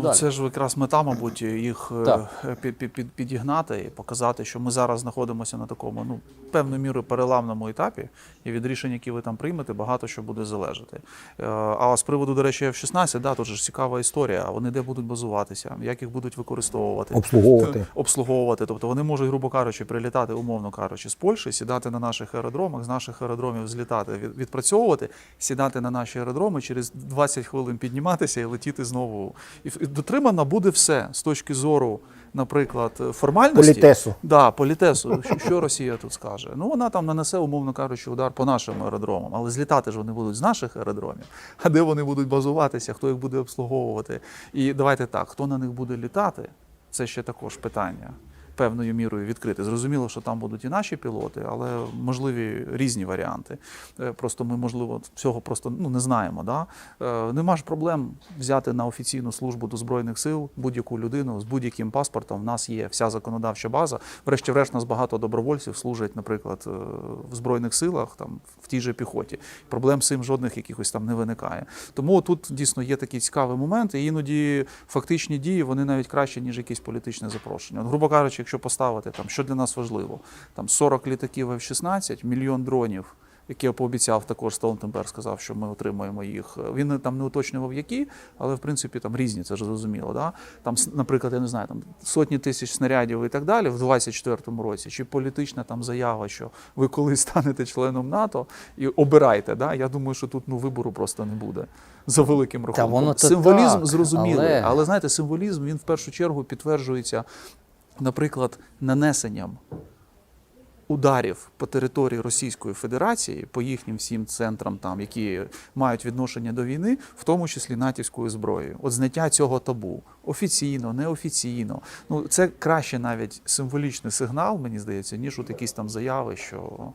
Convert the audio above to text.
Ну, Далі. Це ж якраз мета, мабуть, їх е, під, під, під, підігнати і показати, що ми зараз знаходимося на такому ну певною мірою переламному етапі, і від рішень, які ви там приймете, багато що буде залежати. Е, А з приводу, до речі, F-16, да, тут же ж цікава історія. Вони де будуть базуватися, як їх будуть використовувати, Обслуговувати. обслуговувати. Тобто вони можуть, грубо кажучи, прилітати, умовно кажучи, з Польщі, сідати на наших аеродромах, з наших аеродромів злітати, відпрацьовувати, сідати на наші аеродроми, через 20 хвилин підніматися і летіти знову. І дотримано буде все з точки зору, наприклад, формальності. Політесу. Да, політесу. Що, що Росія тут скаже? Ну вона там нанесе, умовно кажучи, удар по нашим аеродромам, але злітати ж вони будуть з наших аеродромів. А де вони будуть базуватися, хто їх буде обслуговувати? І давайте так, хто на них буде літати, це ще також питання. Певною мірою відкрити. Зрозуміло, що там будуть і наші пілоти, але можливі різні варіанти. Е, Просто ми, можливо, цього просто ну, не знаємо. Да? Е, Нема ж проблем взяти на офіційну службу до Збройних сил будь-яку людину з будь-яким паспортом. В нас є вся законодавча база. Врешті-решт, нас багато добровольців служать, наприклад, е, в Збройних силах, там, тій же піхоті. Проблем з цим жодних якихось там не виникає. Тому тут дійсно є такий цікавий момент, і іноді фактичні дії вони навіть краще, ніж якесь політичне запрошення. От, грубо кажучи, якщо поставити там, що для нас важливо, там 40 літаків F-16, мільйон дронів. Які я пообіцяв також Столтенберг сказав, що ми отримаємо їх. Він там не уточнював, які, але в принципі там різні, це ж зрозуміло. Да? Там, наприклад, я не знаю, там сотні тисяч снарядів і так далі в 24-му році, чи політична там заява, що ви колись станете членом НАТО і обирайте. Да? Я думаю, що тут ну вибору просто не буде за великим рахунком. воно Символізм так, зрозумілий, але- але знаєте, символізм він в першу чергу підтверджується, наприклад, нанесенням ударів по території Російської Федерації, по їхнім всім центрам, там, які мають відношення до війни, в тому числі натівською зброєю. От зняття цього табу офіційно, неофіційно. Ну це краще навіть символічний сигнал, мені здається, ніж от якісь там заяви, що